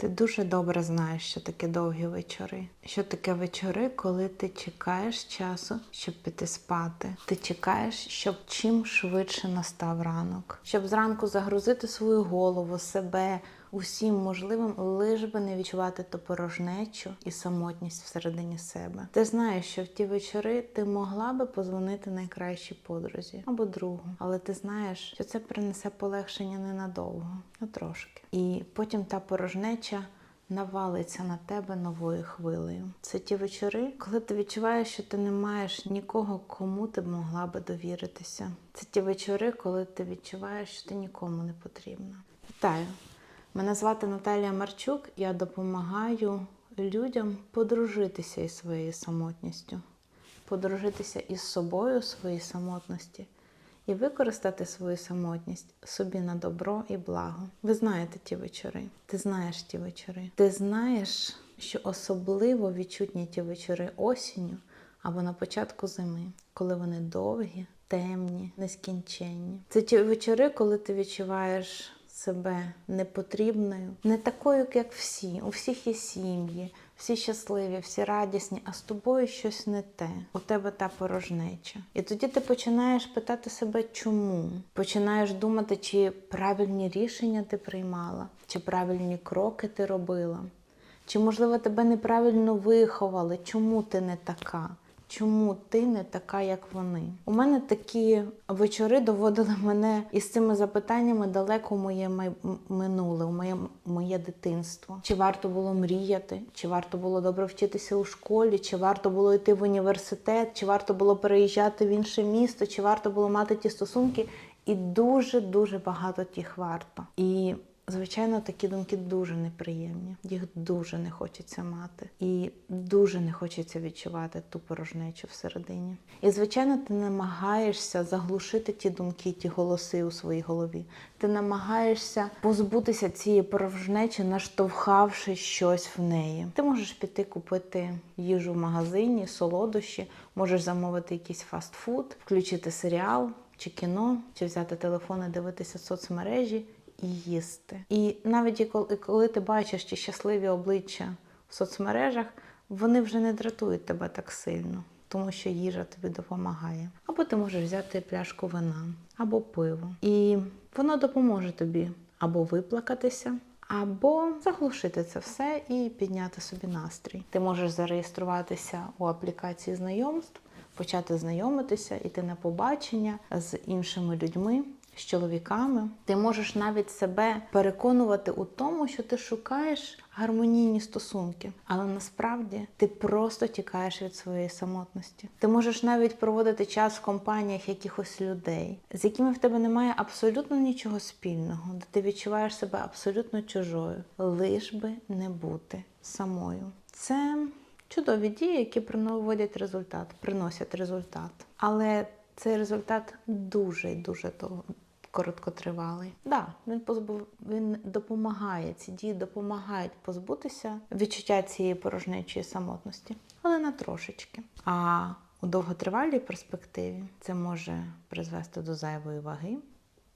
Ти дуже добре знаєш, що таке довгі вечори. Що таке вечори, коли ти чекаєш часу, щоб піти спати. Ти чекаєш, щоб чим швидше настав ранок, щоб зранку загрузити свою голову, себе усім можливим, лиш би не відчувати ту порожнечу і самотність всередині себе. Ти знаєш, що в ті вечори ти могла би позвонити найкращій подрузі або другу, але ти знаєш, що це принесе полегшення ненадовго, а трошки. І потім та порожнеча. Навалиться на тебе новою хвилею. Це ті вечори, коли ти відчуваєш, що ти не маєш нікого, кому ти могла би довіритися. Це ті вечори, коли ти відчуваєш, що ти нікому не потрібна. Вітаю! Мене звати Наталія Марчук. Я допомагаю людям подружитися із своєю самотністю, подружитися із собою своїй самотності і використати свою самотність собі на добро і благо. Ви знаєте ті вечори. Ти знаєш ті вечори. Ти знаєш, що особливо відчутні ті вечори осінню або на початку зими, коли вони довгі, темні, нескінченні. Це ті вечори, коли ти відчуваєш себе непотрібною, не такою, як всі. У всіх є сім'ї, всі щасливі, всі радісні, а з тобою щось не те. У тебе та порожнеча. І тоді ти починаєш питати себе, чому? Починаєш думати, чи правильні рішення ти приймала, чи правильні кроки ти робила, чи, можливо, тебе неправильно виховали, чому ти не така? Чому ти не така, як вони? У мене такі вечори доводили мене із цими запитаннями далеко моє минуле, у моє, моє дитинство. Чи варто було мріяти, чи варто було добре вчитися у школі, чи варто було йти в університет, чи варто було переїжджати в інше місто, чи варто було мати ті стосунки, і дуже дуже багато тих варто. І Звичайно, такі думки дуже неприємні. Їх дуже не хочеться мати. І дуже не хочеться відчувати ту порожнечу всередині. І, звичайно, ти намагаєшся заглушити ті думки, ті голоси у своїй голові. Ти намагаєшся позбутися цієї порожнечі, наштовхавши щось в неї. Ти можеш піти купити їжу в магазині, солодощі, можеш замовити якийсь фастфуд, включити серіал чи кіно, чи взяти телефон і дивитися соцмережі і їсти. І навіть коли, ти бачиш ті щасливі обличчя в соцмережах, вони вже не дратують тебе так сильно, тому що їжа тобі допомагає. Або ти можеш взяти пляшку вина, або пиво. І воно допоможе тобі або виплакатися. Або заглушити це все і підняти собі настрій. Ти можеш зареєструватися у аплікації знайомств, почати знайомитися, іти на побачення з іншими людьми, з чоловіками. Ти можеш навіть себе переконувати у тому, що ти шукаєш гармонійні стосунки, але насправді ти просто тікаєш від своєї самотності. Ти можеш навіть проводити час в компаніях якихось людей, з якими в тебе немає абсолютно нічого спільного, де ти відчуваєш себе абсолютно чужою, лиш би не бути самою. Це чудові дії, які приносять результат, приносять результат. Але цей результат дуже дуже довго. Короткотривалий. Да, він позбув він допомагає. Ці дії допомагають позбутися відчуття цієї порожнечої самотності, але на трошечки. А у довготривалій перспективі це може призвести до зайвої ваги,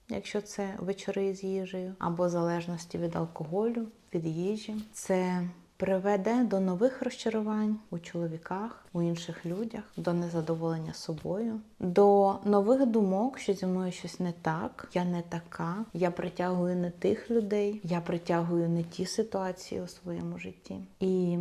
якщо це вечори з їжею, або залежності від алкоголю, від їжі. Це приведе до нових розчарувань у чоловіках, у інших людях, до незадоволення собою, до нових думок, що зі мною щось не так, я не така, я притягую не тих людей, я притягую не ті ситуації у своєму житті. І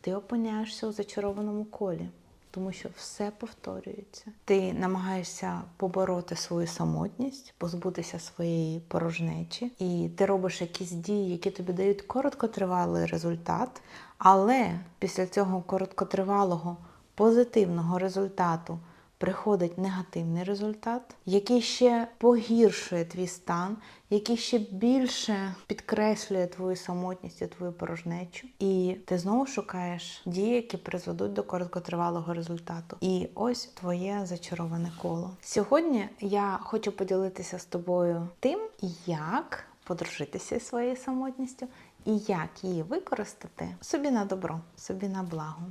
ти опиняєшся у зачарованому колі. Тому що все повторюється. Ти намагаєшся побороти свою самотність, позбутися своєї порожнечі, і ти робиш якісь дії, які тобі дають короткотривалий результат. Але після цього короткотривалого позитивного результату приходить негативний результат, який ще погіршує твій стан, який ще більше підкреслює твою самотність і твою порожнечу. І ти знову шукаєш дії, які призведуть до короткотривалого результату. І ось твоє зачароване коло. Сьогодні я хочу поділитися з тобою тим, як подружитися своєю самотністю і як її використати собі на добро, собі на благо.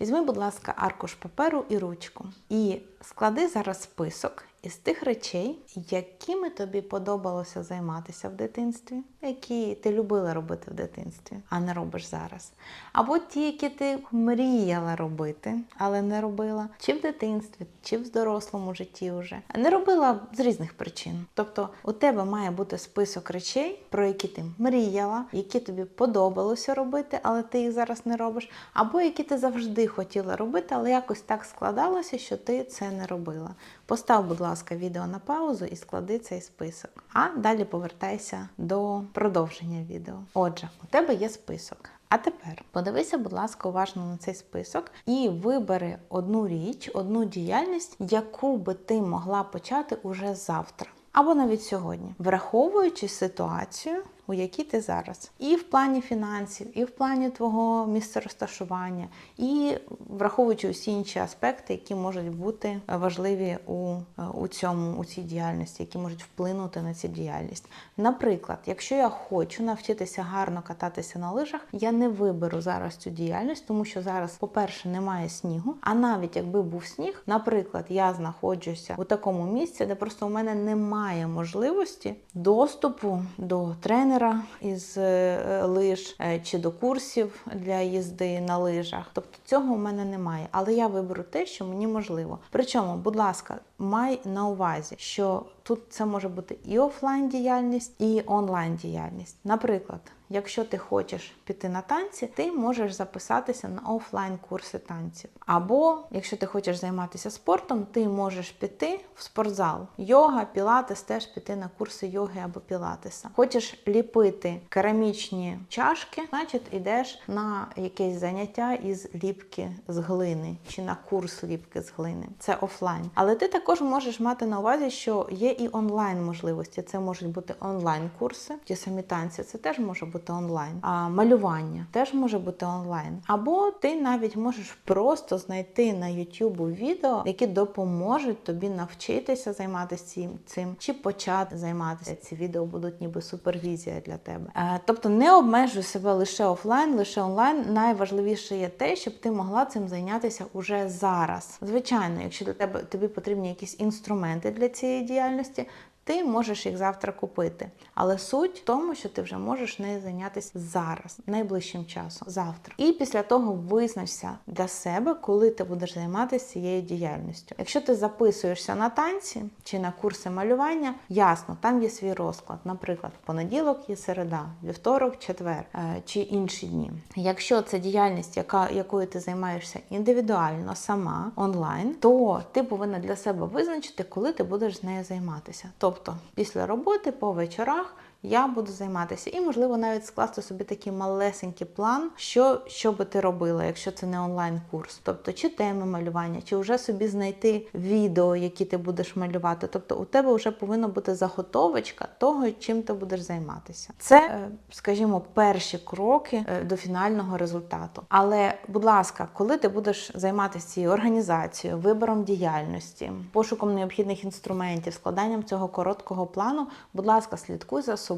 Візьми, будь ласка, аркуш паперу і ручку. І склади зараз список із тих речей, якими тобі подобалося займатися в дитинстві, які ти любила робити в дитинстві, а не робиш зараз. Або ті, які ти мріяла робити, але не робила, чи в дитинстві, чи в дорослому житті вже. Не робила з різних причин. Тобто у тебе має бути список речей, про які ти мріяла, які тобі подобалося робити, але ти їх зараз не робиш, або які ти завжди хотіла робити, але якось так складалося, що ти це не робила. Постав, будь ласка, відео на паузу і склади цей список. А далі повертайся до продовження відео. Отже, у тебе є список. А тепер подивися, будь ласка, уважно на цей список і вибери одну річ, одну діяльність, яку би ти могла почати уже завтра. Або навіть сьогодні, враховуючи ситуацію, у якій ти зараз, і в плані фінансів, і в плані твого місця розташування, і враховуючи усі інші аспекти, які можуть бути важливі у, у цьому у цій діяльності, які можуть вплинути на цю діяльність. Наприклад, якщо я хочу навчитися гарно кататися на лижах, я не виберу зараз цю діяльність, тому що зараз, по-перше, немає снігу. А навіть якби був сніг, наприклад, я знаходжуся у такому місці, де просто у мене немає можливості доступу до тренера із е, лиж е, чи до курсів для їзди на лижах. Тобто цього у мене немає. Але я виберу те, що мені можливо. Причому, будь ласка, май на увазі, що тут це може бути і офлайн діяльність, і онлайн діяльність. Наприклад. Якщо ти хочеш піти на танці, ти можеш записатися на офлайн курси танців. Або якщо ти хочеш займатися спортом, ти можеш піти в спортзал. Йога, пілатес, теж піти на курси йоги або пілатеса. Хочеш ліпити керамічні чашки, значить ідеш на якесь заняття із ліпки з глини чи на курс ліпки з глини. Це офлайн. Але ти також можеш мати на увазі, що є і онлайн можливості. Це можуть бути онлайн курси, ті самі танці, це теж може бути бути онлайн. А малювання теж може бути онлайн. Або ти навіть можеш просто знайти на YouTube відео, які допоможуть тобі навчитися займатися цим, цим чи почати займатися. Ці відео будуть ніби супервізія для тебе. Е, тобто не обмежуй себе лише офлайн, лише онлайн. Найважливіше є те, щоб ти могла цим зайнятися уже зараз. Звичайно, якщо для тебе тобі потрібні якісь інструменти для цієї діяльності. Ти можеш їх завтра купити, але суть в тому, що ти вже можеш нею зайнятися зараз, найближчим часом, завтра. І після того визначся для себе, коли ти будеш займатися цією діяльністю. Якщо ти записуєшся на танці чи на курси малювання, ясно, там є свій розклад. Наприклад, понеділок є середа, вівторок, четвер е, чи інші дні. Якщо це діяльність, яка якою ти займаєшся індивідуально сама онлайн, то ти повинна для себе визначити, коли ти будеш з нею займатися. Тобто після роботи по вечорах я буду займатися. І, можливо, навіть скласти собі такий малесенький план, що що би ти робила, якщо це не онлайн-курс. Тобто, чи теми малювання, чи вже собі знайти відео, які ти будеш малювати. Тобто, у тебе вже повинна бути заготовочка того, чим ти будеш займатися. Це, е, скажімо, перші кроки е, до фінального результату. Але, будь ласка, коли ти будеш займатися цією організацією, вибором діяльності, пошуком необхідних інструментів, складанням цього короткого плану, будь ласка, слідкуй за собою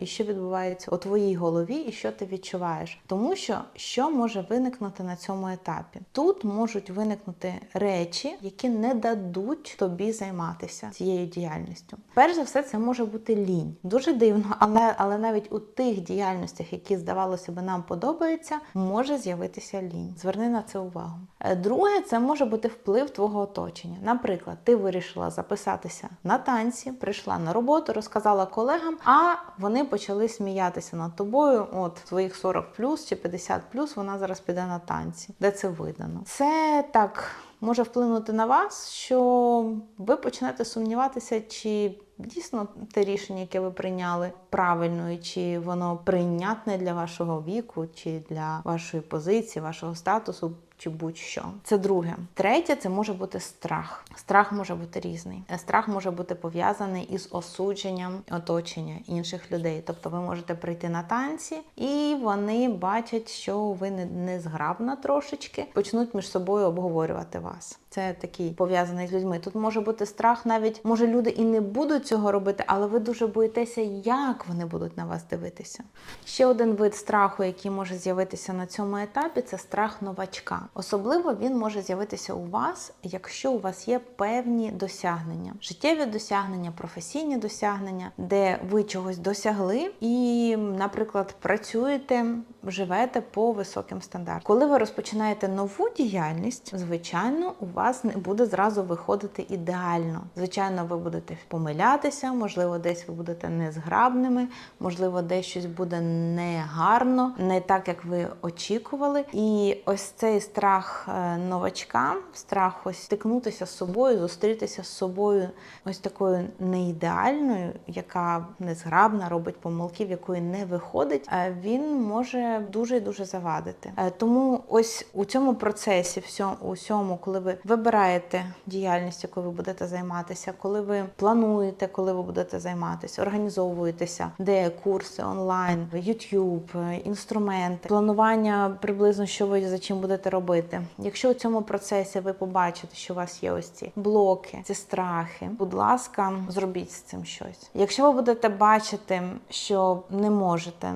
і що відбувається у твоїй голові, і що ти відчуваєш. Тому що що може виникнути на цьому етапі? Тут можуть виникнути речі, які не дадуть тобі займатися цією діяльністю. Перш за все, це може бути лінь. Дуже дивно, але але навіть у тих діяльностях, які здавалося би нам подобаються, може з'явитися лінь. Зверни на це увагу. Е, друге, це може бути вплив твого оточення. Наприклад, ти вирішила записатися на танці, прийшла на роботу, розказала колегам, а вони почали сміятися над тобою. От твоїх 40 плюс чи 50 плюс вона зараз піде на танці, де це видано. Це так може вплинути на вас, що ви почнете сумніватися, чи дійсно те рішення, яке ви прийняли, правильно, і чи воно прийнятне для вашого віку, чи для вашої позиції, вашого статусу. Чи будь-що. Це друге. Третє, це може бути страх. Страх може бути різний. Страх може бути пов'язаний із осудженням оточення інших людей. Тобто ви можете прийти на танці, і вони бачать, що ви не незграбна трошечки, почнуть між собою обговорювати вас. Це такий пов'язаний з людьми. Тут може бути страх, навіть може люди і не будуть цього робити, але ви дуже боїтеся, як вони будуть на вас дивитися. Ще один вид страху, який може з'явитися на цьому етапі, це страх новачка. Особливо він може з'явитися у вас, якщо у вас є певні досягнення, життєві досягнення, професійні досягнення, де ви чогось досягли і, наприклад, працюєте, живете по високим стандартам. Коли ви розпочинаєте нову діяльність, звичайно, у вас не буде зразу виходити ідеально. Звичайно, ви будете помилятися, можливо, десь ви будете незграбними, можливо, десь щось буде негарно, не так, як ви очікували. І ось цей страх е, новачка, страх ось стикнутися з собою, зустрітися з собою, ось такою неідеальною, яка незграбна, робить помилки, в якої не виходить, е, він може дуже і дуже завадити. Е, Тому ось у цьому процесі, усьому, коли ви вибираєте діяльність, якою ви будете займатися, коли ви плануєте, коли ви будете займатися, організовуєтеся, де курси онлайн, YouTube, інструменти, планування приблизно, що ви за чим будете робити. Якщо у цьому процесі ви побачите, що у вас є ось ці блоки, ці страхи, будь ласка, зробіть з цим щось. Якщо ви будете бачити, що не можете,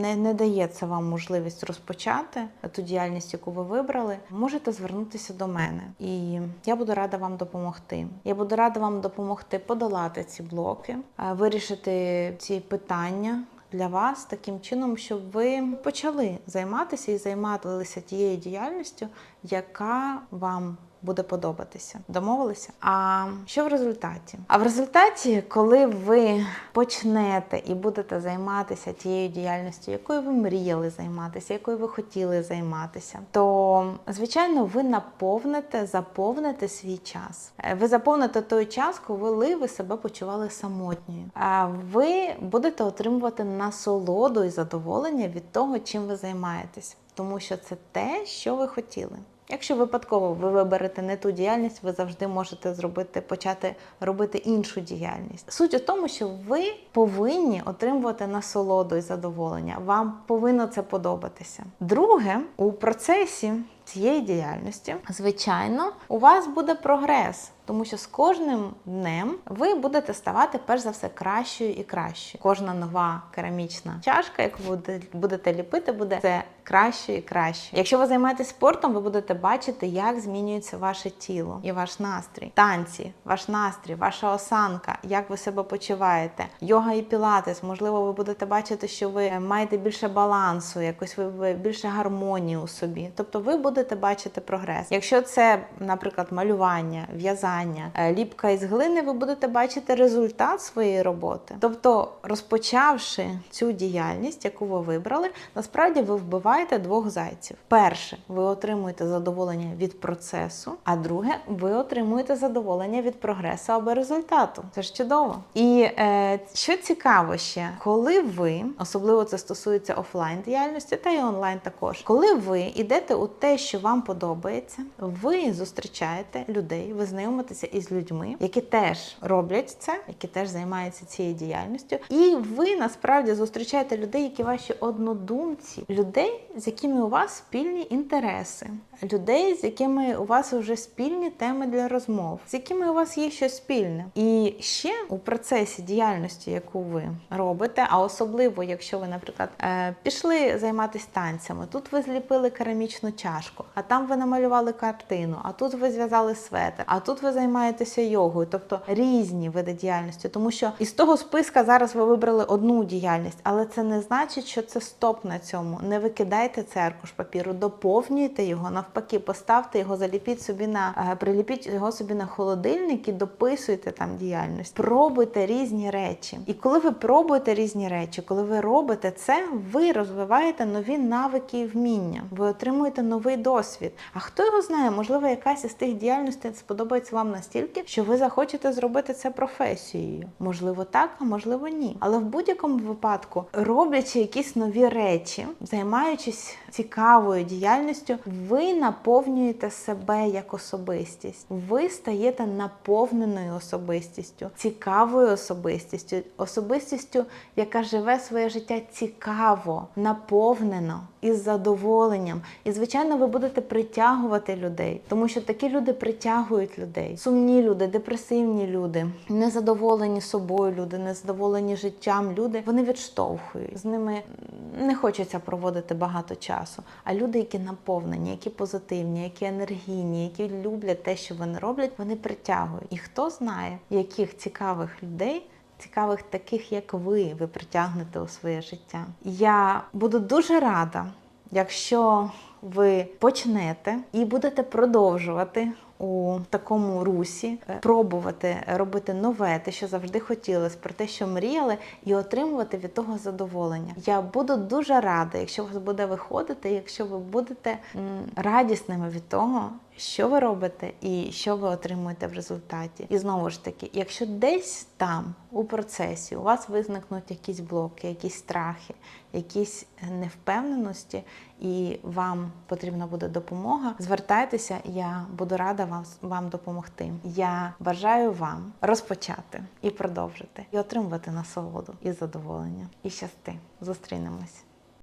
не, не дає це вам можливість розпочати ту діяльність, яку ви вибрали, можете звернутися до мене, і я буду рада вам допомогти. Я буду рада вам допомогти подолати ці блоки, е, вирішити ці питання. Для вас таким чином, щоб ви почали займатися і займатися тією діяльністю, яка вам буде подобатися. Домовилися? А що в результаті? А в результаті, коли ви почнете і будете займатися тією діяльністю, якою ви мріяли займатися, якою ви хотіли займатися, то звичайно ви наповните, заповните свій час. Е, Ви заповните той час, коли ви себе почували самотньою. А ви будете отримувати насолоду і задоволення від того, чим ви займаєтесь, тому що це те, що ви хотіли. Якщо випадково ви виберете не ту діяльність, ви завжди можете зробити почати робити іншу діяльність. Суть у тому, що ви повинні отримувати насолоду і задоволення. Вам повинно це подобатися. Друге, у процесі цієї діяльності, звичайно, у вас буде прогрес. Тому що з кожним днем ви будете ставати перш за все кращою і кращою. Кожна нова керамічна чашка, яку будете ліпити, буде це краще і краще. Якщо ви займаєтесь спортом, ви будете бачити, як змінюється ваше тіло і ваш настрій, танці, ваш настрій, ваша осанка, як ви себе почуваєте. Йога і пілатес, можливо, ви будете бачити, що ви маєте більше балансу, якось ви більше гармонії у собі. Тобто ви будете бачити прогрес. Якщо це, наприклад, малювання, в'язання, е, ліпка із глини, ви будете бачити результат своєї роботи. Тобто, розпочавши цю діяльність, яку ви вибрали, насправді ви вбиваєте двох зайців. Перше, ви отримуєте задоволення від процесу, а друге, ви отримуєте задоволення від прогресу або результату. Це ж чудово. І е, що цікаво ще, коли ви, особливо це стосується офлайн діяльності, та й онлайн також, коли ви йдете у те, що вам подобається, ви зустрічаєте людей, ви знайомитеся із людьми, які теж роблять це, які теж займаються цією діяльністю, і ви насправді зустрічаєте людей, які ваші однодумці, людей, з якими у вас спільні інтереси, людей, з якими у вас вже спільні теми для розмов, з якими у вас є щось спільне. І ще у процесі діяльності, яку ви робите, а особливо, якщо ви, наприклад, е, пішли займатися танцями, тут ви зліпили керамічну чашку, а там ви намалювали картину, а тут ви зв'язали светр, а тут ви займаєтеся йогою, тобто різні види діяльності, тому що із того списка зараз ви вибрали одну діяльність, але це не значить, що це стоп на цьому. Не викидайте цей папіру, доповнюйте його, навпаки, поставте його, заліпіть собі на е, приліпіть його собі на холодильник і дописуйте там діяльність. Пробуйте різні речі. І коли ви пробуєте різні речі, коли ви робите це, ви розвиваєте нові навики і вміння. Ви отримуєте новий досвід. А хто його знає, можливо, якась із тих діяльностей сподобається вам настільки, що ви захочете зробити це професією. Можливо, так, а можливо, ні. Але в будь-якому випадку, роблячи якісь нові речі, займаючись цікавою діяльністю, ви наповнюєте себе як особистість. Ви стаєте наповненою особистістю, цікавою особистістю, особистістю, яка живе своє життя цікаво, наповнено із задоволенням. І, звичайно, ви будете притягувати людей, тому що такі люди притягують людей. Сумні люди, депресивні люди, незадоволені собою люди, незадоволені життям люди. Вони відштовхують. З ними не хочеться проводити багато часу. А люди, які наповнені, які позитивні, які енергійні, які люблять те, що вони роблять, вони притягують. І хто знає, яких цікавих людей. Цікавих таких, як ви, ви притягнете у своє життя. Я буду дуже рада, якщо ви почнете і будете продовжувати у такому русі, е, пробувати робити нове, те, що завжди хотілося, про те, що мріяли, і отримувати від того задоволення. Я буду дуже рада, якщо у вас буде виходити, якщо ви будете радісними від того, що ви робите і що ви отримуєте в результаті. І знову ж таки, якщо десь там у процесі у вас виникнуть якісь блоки, якісь страхи, якісь невпевненості, і вам потрібна буде допомога, звертайтеся, я буду рада вам, вам допомогти. Я бажаю вам розпочати і продовжити, і отримувати насолоду і задоволення. І щасти. Зустрінемось.